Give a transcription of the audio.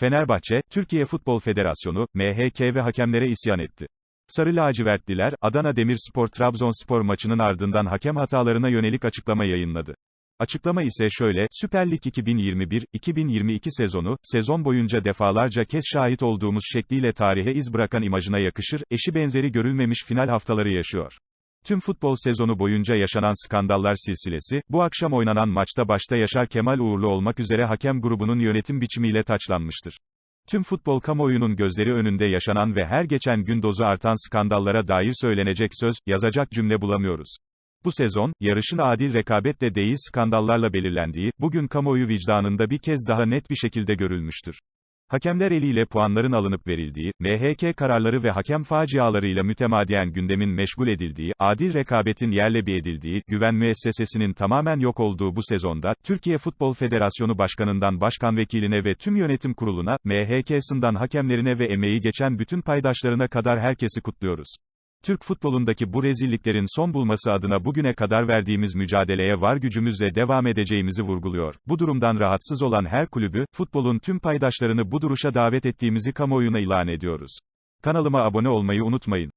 Fenerbahçe, Türkiye Futbol Federasyonu, MHK ve hakemlere isyan etti. Sarı lacivertliler, Adana Demirspor Trabzonspor maçının ardından hakem hatalarına yönelik açıklama yayınladı. Açıklama ise şöyle, Süper Lig 2021-2022 sezonu, sezon boyunca defalarca kez şahit olduğumuz şekliyle tarihe iz bırakan imajına yakışır, eşi benzeri görülmemiş final haftaları yaşıyor. Tüm futbol sezonu boyunca yaşanan skandallar silsilesi, bu akşam oynanan maçta başta Yaşar Kemal Uğurlu olmak üzere hakem grubunun yönetim biçimiyle taçlanmıştır. Tüm futbol kamuoyunun gözleri önünde yaşanan ve her geçen gün dozu artan skandallara dair söylenecek söz, yazacak cümle bulamıyoruz. Bu sezon, yarışın adil rekabetle değil skandallarla belirlendiği, bugün kamuoyu vicdanında bir kez daha net bir şekilde görülmüştür. Hakemler eliyle puanların alınıp verildiği, MHK kararları ve hakem facialarıyla mütemadiyen gündemin meşgul edildiği, adil rekabetin yerle bir edildiği, güven müessesesinin tamamen yok olduğu bu sezonda, Türkiye Futbol Federasyonu Başkanından Başkan Vekiline ve tüm yönetim kuruluna, MHK'sından hakemlerine ve emeği geçen bütün paydaşlarına kadar herkesi kutluyoruz. Türk futbolundaki bu rezilliklerin son bulması adına bugüne kadar verdiğimiz mücadeleye var gücümüzle devam edeceğimizi vurguluyor. Bu durumdan rahatsız olan her kulübü, futbolun tüm paydaşlarını bu duruşa davet ettiğimizi kamuoyuna ilan ediyoruz. Kanalıma abone olmayı unutmayın.